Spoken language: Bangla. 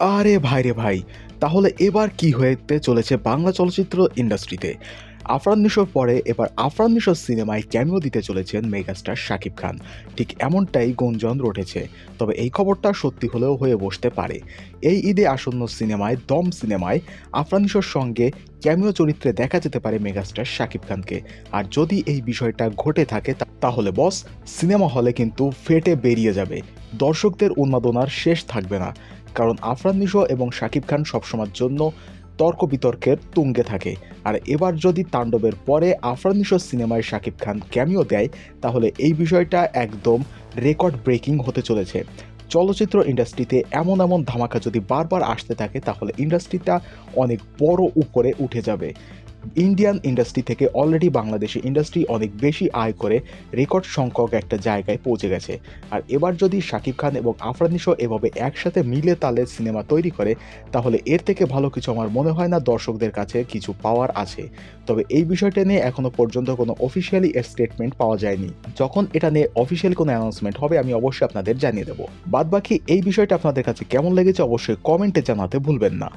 আরে ভাই রে ভাই, তাহলে এবার কি হতে চলেছে বাংলা চলচ্চিত্র ইন্ডাস্ট্রিতে? আফরান নিশোর পরে এবার আফরান নিশোর সিনেমায় ক্যামিও দিতে চলেছেন মেগাস্টার শাকিব খান। ঠিক এমনটাই গুঞ্জন রটেছে, তবে এই খবরটা সত্যি হলেও হয়ে বসতে পারে। এই ঈদে আসন্ন সিনেমায়, দম সিনেমায় আফরান নিশোর সঙ্গে ক্যামিও চরিত্রে দেখা যেতে পারে মেগাস্টার শাকিব খানকে। আর যদি এই বিষয়টা ঘটে থাকে তাহলে বস, সিনেমা হলে কিন্তু ফেটে বেরিয়ে যাবে। দর্শকদের উন্মাদনার শেষ থাকবে না। কারণ আফরান নিশো এবং শাকিব খান সবসময়ের জন্য তর্ক বিতর্কের তুঙ্গে থাকে। আর এবার যদি তাণ্ডবের পরে আফরান নিশো সিনেমায় শাকিব খান ক্যামিও দেয়, তাহলে এই বিষয়টা একদম রেকর্ড ব্রেকিং হতে চলেছে। চলচ্চিত্র ইন্ডাস্ট্রিতে এমন এমন ধামাকা যদি বারবার আসতে থাকে, তাহলে ইন্ডাস্ট্রিটা অনেক বড় উপরে উঠে যাবে। ইন্ডিয়ান ইন্ডাস্ট্রি থেকে অলরেডি বাংলাদেশি ইন্ডাস্ট্রি অনেক বেশি আয় করে রেকর্ড সংখ্যক একটা জায়গায় পৌঁছে গেছে। আর এবার যদি শাকিব খান এবং আফরান নিশো এভাবে একসাথে মিলে তালে সিনেমা তৈরি করে, তাহলে এর থেকে ভালো কিছু আমার মনে হয় না দর্শকদের কাছে কিছু পাওয়ার আছে। তবে এই বিষয়টা নিয়ে এখনও পর্যন্ত কোনো অফিসিয়ালি স্টেটমেন্ট পাওয়া যায়নি। যখন এটা নিয়ে অফিসিয়াল কোনো অ্যানাউন্সমেন্ট হবে, আমি অবশ্যই আপনাদের জানিয়ে দেবো। বাদবাকি এই বিষয়টা আপনাদের কাছে কেমন লেগেছে অবশ্যই কমেন্টে জানাতে ভুলবেন না।